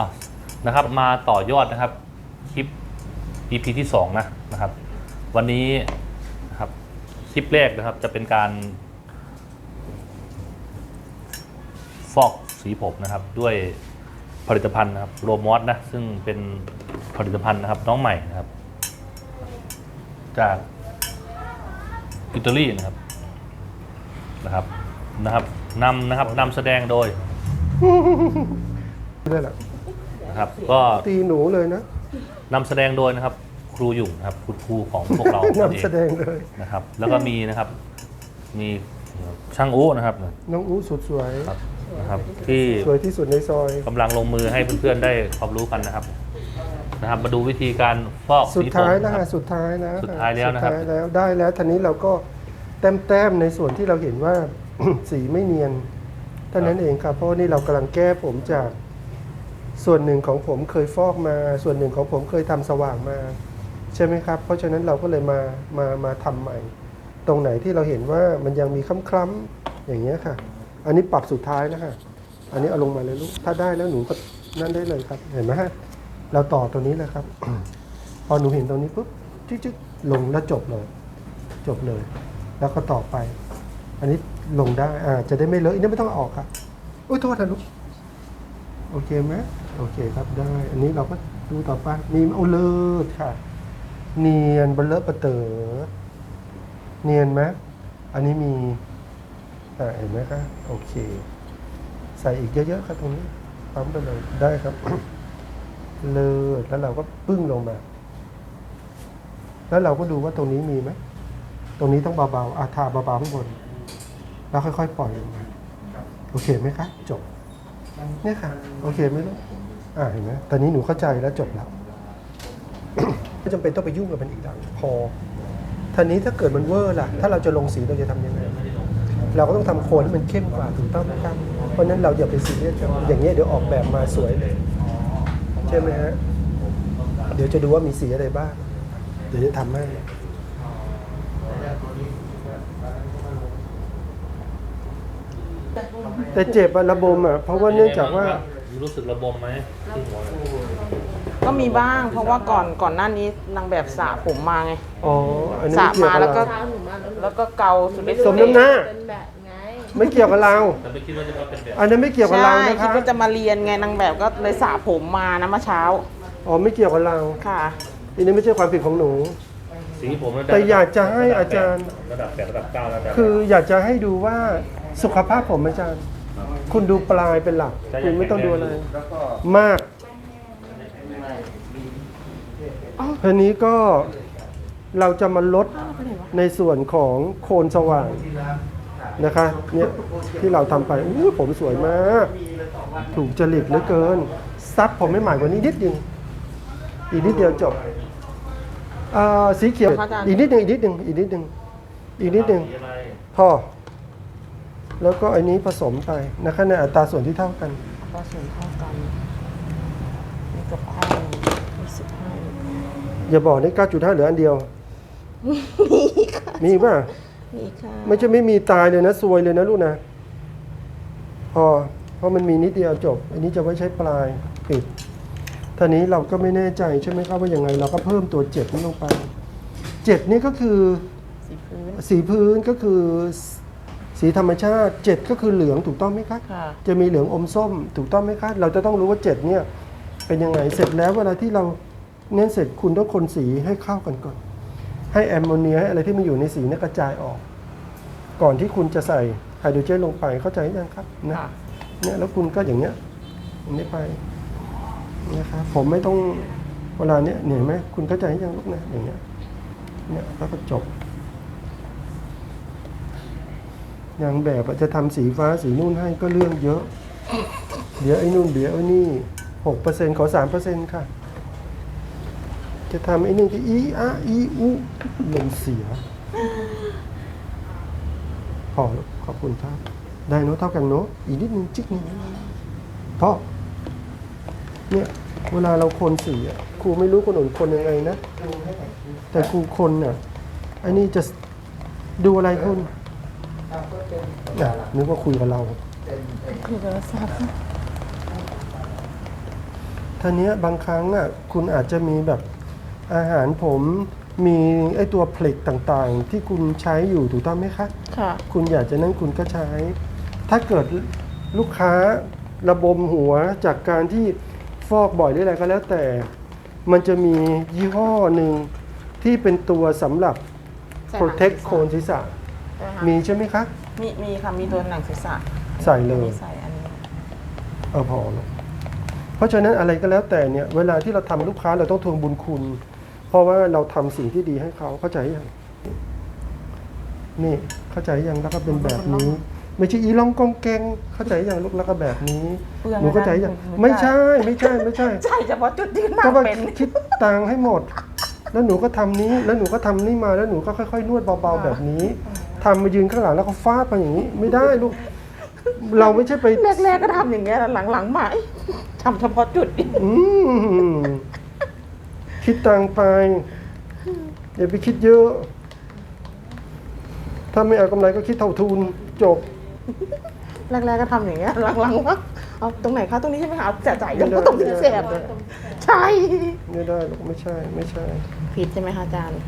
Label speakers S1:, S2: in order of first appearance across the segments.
S1: อะนะครับมาต่อยอดนะครับคลิป EP ที่2นะนะครับ วันนี้นะครับคลิปแรกนะครับจะเป็นการ ฟอกสีผมนะครับ ด้วยผลิตภัณฑ์นะครับโรมอสนะซึ่งเป็นผลิตภัณฑ์นะครับน้องใหม่นะครับ จากอิตาลีนะครับนะครับนะครับนำนะครับนำแสดงโดย
S2: เลยแหละ
S1: นะครับ ก็
S2: ตีหนูเลยนะ
S1: นำแสดงโดยนะครับ ครูหยุ่งนะครับคุณครูของพวกเรา
S2: นำแสดงเลย
S1: นะครับ แล้วก็มีนะครับ มีช่างอู้นะครับ
S2: น้องอู้สุดสวย
S1: ครับนะครับ ที่
S2: สวยที่สุดในซอย
S1: กำลังลงมือให้เพื่อนๆได้ความรู้กันนะครับนะครับ มาดูวิธีการฟอก
S2: สุด
S1: สีผม
S2: ท้ายแล้ว
S1: นะค
S2: ค่ะ
S1: รับ
S2: สุดท้ายแล้ว
S1: สุดท้ายแล้วนะครับ
S2: สุดท้ายแล้วได้แล้วทีนี้เราก็แต้มแต้มๆในส่วนที่เราเห็นว่าสีไม่เนียนเท่านั้นเองครับเพราะว่านี่เรากำลังแก้ผมจาก ส่วนหนึ่งของผมเคยฟอกมา ส่วนหนึ่งของผมเคยทำสว่างมา ใช่ไหมครับ เพราะฉะนั้นเราก็เลยมามามาทำใหม่ ตรงไหนที่เราเห็นว่ามันยังมีคล้ำๆอย่างเงี้ยค่ะ อันนี้ปรับสุดท้ายแล้วค่ะอันนี้เอาลงมาเลยลูกถ้าได้แล้วหนูก็นั่นได้เลยครับ เห็นไหมฮะเราต่อตัวนี้เลยครับ พอหนูเห็นตรงนี้ปุ๊บจิ๊กๆลงแล้วจบเลย จบเลย แล้วก็ต่อไป อันนี้ลงได้อ่าจะได้ไม่เลอะอันนี้ไม่ต้องอออกครับอุ้ยโทษนะลูกโอเคไหม โอเคครับได้ อันนี้เราก็ดูต่อไป มีเอาเลิศค่ะ เนียนเบลเลอะประเต๋อเนียนไหมอันนี้มีอ่าเห็นไหมคะโอเค ใส่อีกเยอะๆครับตรงนี้ปั๊มไปเลยได้ครับ เลิศแล้วเราก็ปึ้งลงมา แล้วเราก็ดูว่าตรงนี้มีไหมตรงนี้ต้องเบาๆอาทาเบาๆข้างบน แล้วค่อยๆ ปล่อยลงมา โอเคไหมคะจบ เนี่ยค่ะ โอเคไหมลูกอ่าเห็นไหมตอนนี้หนูเข้าใจแล้วจบแล้ว ไม่จำเป็นต้องไปยุ่งกับมันอีกแล้วพอทีนี้ถ้าเกิดมันเวอร์ล่ะ ถ้าเราจะลงสีเราจะทำยังไง เราก็ต้องทำโคนให้มันเข้มกว่าถูกต้องไหมครับ เพราะฉะนั้นเราอย่าไปซีเรียสกับอย่างนี้ยเดี๋ยวออกแบบมาสวยเลย ใช่ไหมฮะ เดี๋ยวจะดูว่ามีสีอะไรบ้าง เดี๋ยวจะทำให้ แต่เจ็บอะระบมอะเพราะว่าเนื่องจากว่า
S1: รู้สึกระบมไหมที่หัวเนี่ย
S3: ก็มีบ้างเพราะว่าก่อนก่อนหน้านี้นางแบบสระผมมาไง
S2: อ๋อ อันนี้
S3: สระ
S2: ไม่เกี่ยว
S3: มา
S2: กับ
S3: แล้วก็
S2: เรา
S3: แล้วก็เกาสุดฤทธิ์
S2: ส
S3: สุ
S2: ม
S3: ดเด
S2: น้ำหน้า
S3: ช
S4: เป็นแบบไง
S2: ไม่เกี่ยวกับเรา
S1: แต่ไม่คิดว่าจะมาเป็นแบบ
S2: อันนั้นไม่เกี่ยวกับเรา
S3: ใช่
S2: นะ
S3: คิด
S2: คะ
S3: ว่าจะมาเรียนไงนางแบบก็เลยสระผมมานะเมื่อเช้า
S2: อ๋อไม่เกี่ยวกับเรา
S3: ค่ะ
S2: อันนี้ไม่ใช่ความผิดของหนู
S1: สีผมระดับ
S2: แต่อยากจะให้อาจารย์
S1: ระดับแปดระดับเก้าระดับ
S2: คืออยากจะให้ดูว่าสุขภาพผมอาจารย์ คุณดูปลายเป็นหลัก คุณไม่ต้องดูอะไร มากทีนี้ก็เราจะมาลดในส่วนของโคนสว่างนะคะเนี่ยที่เราทำไปอู้ผมสวยมาก ถูกจริตเหลือเกิน ซับผมไม่หมายกว่านี้นิดเดียวอีกนิดเดียวจบอ่าสีเขียว
S3: ค่ะอาจารย์
S2: อีกนิดหนึ่งอีกนิดหนึ่งอีกนิดหนึ่งอีกนิดหนึ่ง
S1: สีอะไร
S2: พอ แล้วก็อันนี้ผสมไปนะคะในอัตราส่วนที่เท่ากัน
S3: ก็ส่วนเท่ากันนี่กับข้าวยี่สิบห้า
S2: อย่าบอกนี่9.5เหลืออันเดียวมีอีกป่ะ
S3: นี่ค่ะ
S2: ไม่ใช่ไม่มีตายเลยนะซวยเลยนะลูกนะ พอ เพราะมันมีนิดเดียวจบ อันนี้จะไว้ใช้ปลายปิดท่านี้เราก็ไม่แน่ใจใช่ไหมครับว่ายังไง เราก็เพิ่มตัวเจ็ดนี้ลงไปเจ็ดนี่ก็คือ
S3: สีพื้น
S2: สีพื้นก็คือ สีธรรมชาติเจ็ดก็คือเหลืองถูกต้องไหมคะ
S3: ค่ะ
S2: จะมีเหลืองอมส้มถูกต้องไหมคะเราจะต้องรู้ว่าเจ็ดเนี่ยเป็นยังไงเสร็จแล้วเวลาที่เราเน้นเสร็จคุณต้องคนสีให้เข้ากันก่อน ให้แอมโมเนียให้อะไรที่มันอยู่ในสีเนี่ยกระจายออก ก่อนที่คุณจะใส่ไฮโดรเจนลงไปเข้าใจยังครับนะ
S3: ค่ะ
S2: เนี่ยแล้วคุณก็อย่างเนี้ยอย่างนี้ไปเนี่ยครับผมไม่ต้องเวลาเนี้ยเหนื่อยไหมคุณเข้าใจยังลูกนะอย่างเงี้ยเนี่ยแล้วก็จบ อย่างแบบจะทำสีฟ้าสีนู่นให้ก็เรื่องเยอะ เดี๋ยวไอ้นู่นเดี๋ยวไอ้นี่หกเปอร์เซ็นต์ขอสามเปอร์เซ็นต์ค่ะ จะทำไอ้นี่ก็อีอาอีอูลมเสียพอแล้วขอบคุณครับได้เนอะเท่ากันเนอะอีกนิดนึงจิกนึงพอเนี่ยเวลาเราคนสีอะครูไม่รู้คนอื่นคนยังไงนะแต่ครูคนน่ะไอ้นี่จะดูอะไรคุณ อะนึกว่าคุยกับเรา
S3: คือโทรศัพท์
S2: ท่านี้บางครั้งอะคุณอาจจะมีแบบอาหารผมมีไอตัวเพล็กต่างๆ ที่คุณใช้อยู่ถูกต้องไหมคะ
S3: ค่ะ
S2: คุณอยากจะนั้นคุณก็ใช้ ถ้าเกิดลูกค้าระบมหัวจากการที่ฟอกบ่อยหรืออะไรก็แล้วแต่ มันจะมียี่ห้อหนึ่งที่เป็นตัวสำหรับ
S3: ใส่หนัง
S2: protect
S3: ศีรษะ
S2: โคนศีรษะ
S3: ใช่ไหมคะ
S2: มีใช่ไหมคะ
S3: มีมีค่ะ มีตัวหนังศีรษะ
S2: ใส่เลย
S3: มีใส่อันนี้
S2: เอาพอแล้วเพราะฉะนั้นอะไรก็แล้วแต่เนี่ยเวลาที่เราทำลูกค้าเราต้องทวงบุญคุณ เพราะว่าเราทำสิ่งที่ดีให้เขาเข้าใจยังนี่เข้าใจยังแล้วก็เป็นแบบนี้ ไม่ใช่อีล่องกองแกงเข้าใจยังลูกแล้วก็แบบนี้
S3: เปลือง
S2: หนูเข้าใจยัง
S3: นะหนู
S2: ไม่ใช่ไม่ใช่ไม่ใช่
S3: ใช่เฉพาะจุดยืนมา
S2: ก็ว่า
S3: เป็น
S2: คิดตังค์ให้หมด แล้วหนูก็ทำนี้ แล้วหนูก็ทำนี่มา แล้วหนูก็ค่อย ๆ นวดเบาๆแบบนี้ ทำมายืนข้างหลังแล้วก็ฟาดไปอย่างนี้ ไม่ได้ลูก เราไม่ใช่ไป
S3: แรกๆก็ทำอย่างเงี้ยหลังๆมาเอ้ยทำเฉพาะจุด
S2: อืมคิดตังค์ไปอย่าไปคิดเยอะ ถ้าไม่เอากำไรก็คิดเท่าทุนจบ
S3: แรกๆก็ทำอย่างเงี้ยหลังๆว่าเอาตรงไหนคะตรงนี้ใช่ไหมคะเอาจ่ายจ่าย
S2: ไม่
S3: ยัง
S2: ได้
S3: ก็ตรงนี้แสบ
S2: ไม่ได้
S3: ใช่
S2: ไม่ได้หรอกไม่ใช่ ไม่ใช่
S3: ผิดใช่ไหมคะอาจารย์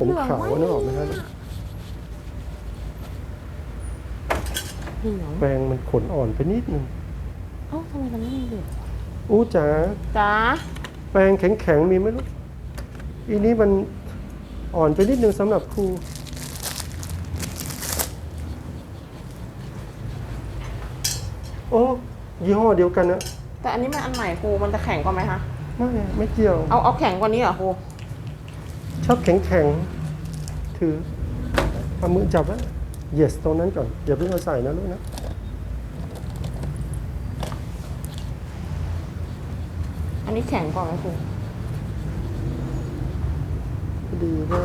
S2: ผมขาวนึกออกไหมฮะ
S3: เหลือง
S2: แปรงมันขนอ่อนไปนิดนึง
S3: เอ้าทำไมมันไม่มีเหลือง
S2: อู้จ๋า
S3: จ้า
S2: แปรงแข็งๆมีไหมลูกอีนี้มันอ่อนไปนิดนึงสำหรับครูโอ้ยี่ห้อเดียวกันนะ
S3: แต่อันนี้มันอันใหม่ครูมันจะแข็งกว่าไหมคะ
S2: ไม่ไม่เกี่ยว
S3: เอาเอาแข็งกว่านี้เหรอครู
S2: ชอบแข็งๆถือเอามือจับไว้ yes ตรงนั้นก่อนอย่าเพิ่งเอาใส่นะลูกนะ
S3: อันนี้แข็งกว่าไหมครู
S2: พอดีว่า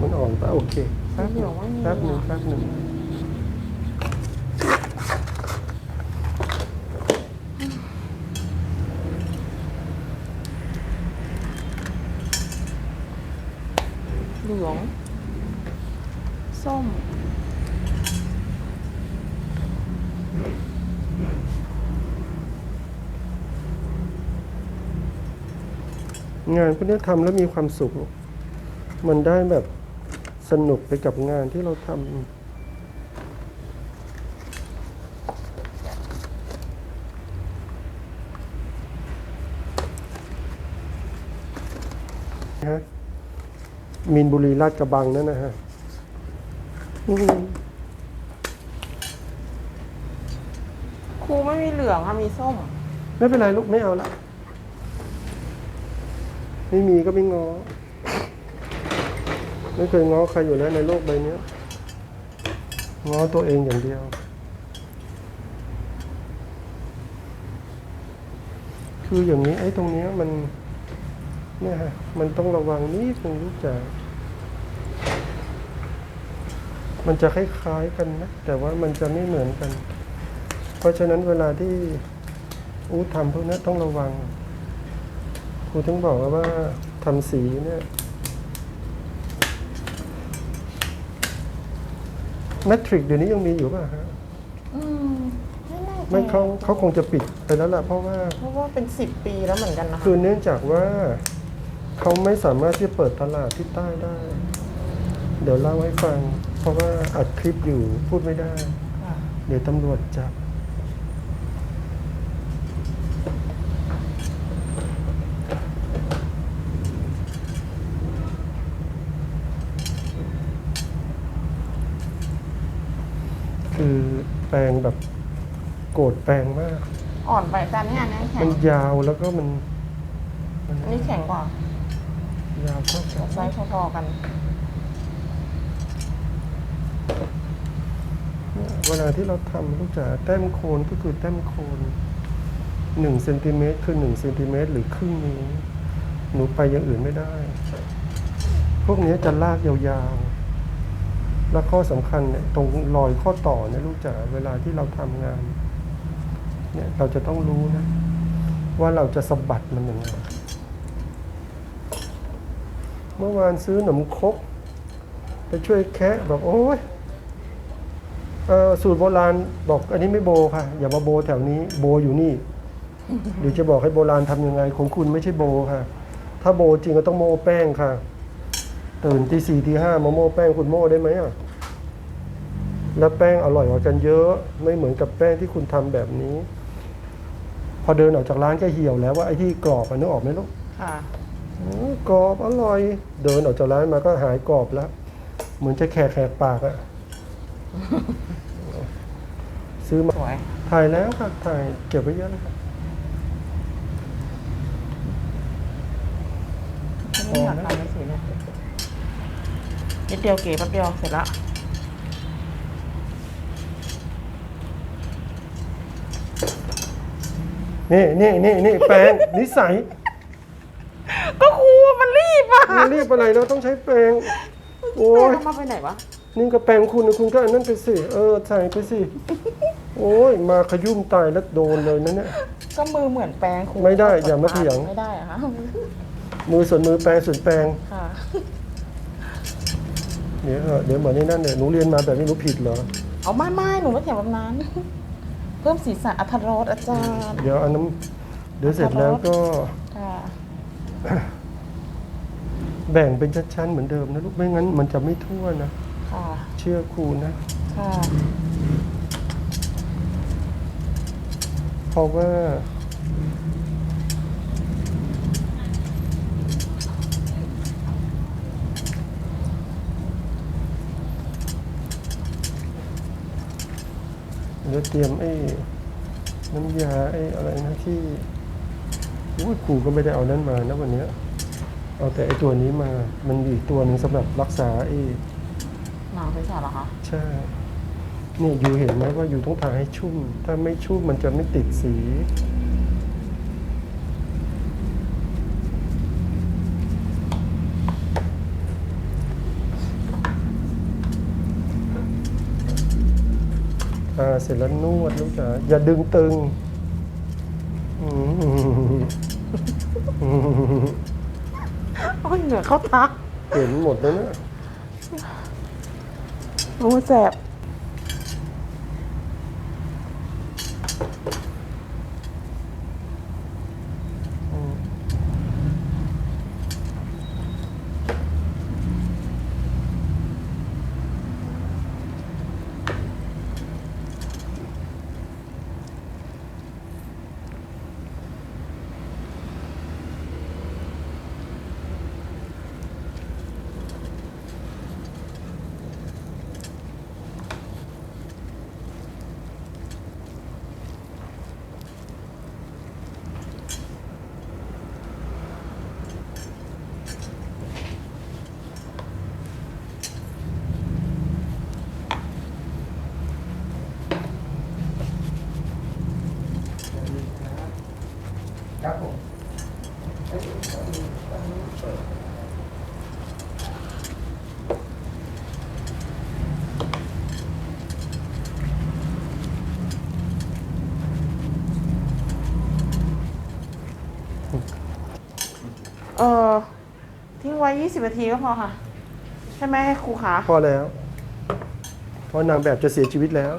S2: มันอ่อนไปโอเคแป๊บหนึงแป๊บหนึงแป๊บหนึง
S3: เหลือง ส้ม
S2: งานพวกนี้ทำแล้วมีความสุข มันได้แบบสนุกไปกับงานที่เราทำฮะมีนบุรีลาดกระบังนั่นนะฮะ
S3: ครูไม่มีเหลืองอะมีส้ม
S2: ไม่เป็นไรลูกไม่เอาละ ไม่มีก็ไม่งอ ไม่เคยง้อใครอยู่แล้วในโลกใบเนี้ยง้อตัวเองอย่างเดียว คืออย่างนี้ไอ้ตรงนี้มันเนี่ยฮะมันต้องระวังนิดนึงลูกจ๋า มันจะคล้ายๆกันนะ แต่ว่ามันจะไม่เหมือนกัน เพราะฉะนั้นเวลาที่อู้ทำพวกนี้ต้องระวัง ครูถึงบอกว่าทำสีเนี่ยแมทริกเดี๋ยวนี้ยังมีอยู่ป่ะฮะ
S3: อืมไม่แน่ใจ
S2: ไม่เขาเขาคงจะปิดไปแล้วล่ะเพราะว่า
S3: เพราะว่าเป็นสิบปีแล้วเหมือนกันนะคะ
S2: คือเนื่องจากว่าเขาไม่สามารถที่จะเปิดตลาดที่ใต้ได้ เดี๋ยวเล่าให้ฟัง เพราะว่าอัดคลิปอยู่พูดไม่ได้
S3: ค่ะ
S2: เดี๋ยวตำรวจจับ คือแปลงแบบโกรธแปลงมาก
S3: อ่อนไปอาจารย์เนี่ยอันนี้แข็
S2: มั
S3: ง
S2: นยาวแล้วก็มัน มัน
S3: อันนี้แข็งกว่า
S2: ยาวเท่ากัน
S3: ไซส์พอๆกัน
S2: เวลาที่เราทำลูกจ๋าแต้มโคนก็คือแต้มโคนหนึ่งเซนติเมตรคือหนึ่งเซนติเมตรหรือครึ่งนิ้วหนูไปอย่างอื่นไม่ได้ พวกนี้จะลากยาวๆ และข้อสำคัญเนี่ยตรงรอยข้อต่อเนี่ยลูกจ๋าเวลาที่เราทำงานเนี่ยเราจะต้องรู้นะ ว่าเราจะสะบัดมันยังไงเมื่อวานซื้อหนมครกไปช่วยแคะบอกโอ้ย สูตรโบราณบอกอันนี้ไม่โบค่ะ อย่ามาโบแถวนี้โบอยู่นี่เดี๋ยวจะบอกให้โบราณทำยังไง ของคุณไม่ใช่โบค่ะ ถ้าโบจริงก็ต้องโม่แป้งค่ะ ตื่นที่สี่ที่ห้ามาโม่แป้งคุณโม่ได้ไหมอะแล้วแป้งอร่อยกว่ากันเยอะ ไม่เหมือนกับแป้งที่คุณทำแบบนี้ พอเดินออกจากร้านก็เหี่ยวแล้วว่าไอ้ที่กรอบมันนึกออกไหมลูก
S3: ค่ะ
S2: อืมกรอบอร่อย เดินออกจากร้านมาก็หายกรอบแล้ว เหมือนจะแขกแขกปากอะ ซื้อมา
S3: สวย
S2: ถ่ายแล้วค่ะถ่ายเก็บไว้เยอะเลยค่ะ
S3: ไม่อยากทำเลยสีเนี่ยนิดเดียวเก๋แป๊บเดียวเสร็จละ
S2: นี่นี่นี่นี่แปรงนิสัย
S3: ก็ครูมันรีบอะ
S2: มันรีบอะไรเราต้องใช้แปรงโอ้
S3: แม่
S2: ย
S3: เอามาไปไหนวะ
S2: นี่ก็แปรงคุณนะคุณก็อันนั้นไปสิ เออใส่ไปสิ โอ้ยมาขยุ่มตายแล้วโดนเลยนะเนี่ย
S3: ก็มือเหมือนแปรงครู
S2: ไม่ได้อย่ามาเถียง
S3: ไม่ได้อะคะ
S2: มือส่วนมือแปรงส่วนแปรง
S3: ค่ะ
S2: เดี๋ยวเถอะเดี๋ยวเหมือนนี่นั่นเนี่ยหนูเรียนมาแบบนี้หนูผิดเหรอ
S3: เอาไม่ไม่หนูไม่เถียงแบบนั้น เพิ่มสีสันอัธรสอาจารย์
S2: เดี๋ยวอันน้ำเดี๋ยวเสร็จแล้วก็
S3: ค่ะ
S2: แบ่งเป็นชั้นๆเหมือนเดิมนะลูกไม่งั้นมันจะไม่ทั่วนะ
S3: ค่ะ
S2: เชื่อครูนะ
S3: ค่ะ
S2: เพราะว่าเดี๋ยวเตรียมไอ้น้ำยาไอ้อะไรนะที่อุ้ยครูก็ไม่ได้เอานั้นมานะวันเนี้ยเอาแต่ไอ้ตัวนี้มา มันมีอีกตัวหนึ่งสำหรับรักษาไอ้
S3: หนาวไปใช่เหรอคะ
S2: ใช่ เนี่ยอยู่เห็นไหมว่าอยู่ต้องทาให้ชุ่ม ถ้าไม่ชุ่มมันจะไม่ติดสี อ่า เสร็จแล้วนวดลูกจ๋าอย่าดึงตึงอืม
S3: โอ้ยเหงื่อเข้าตา
S2: เห็นหมดแล้วนะ
S3: โอ้ยแสบ
S2: ครับผม
S3: เออทิ้งไว้ 20นาทีก็พอค่ะ ใช่ไหมครูขา
S2: พอแล้ว เพราะนางแบบจะเสียชีวิตแล้ว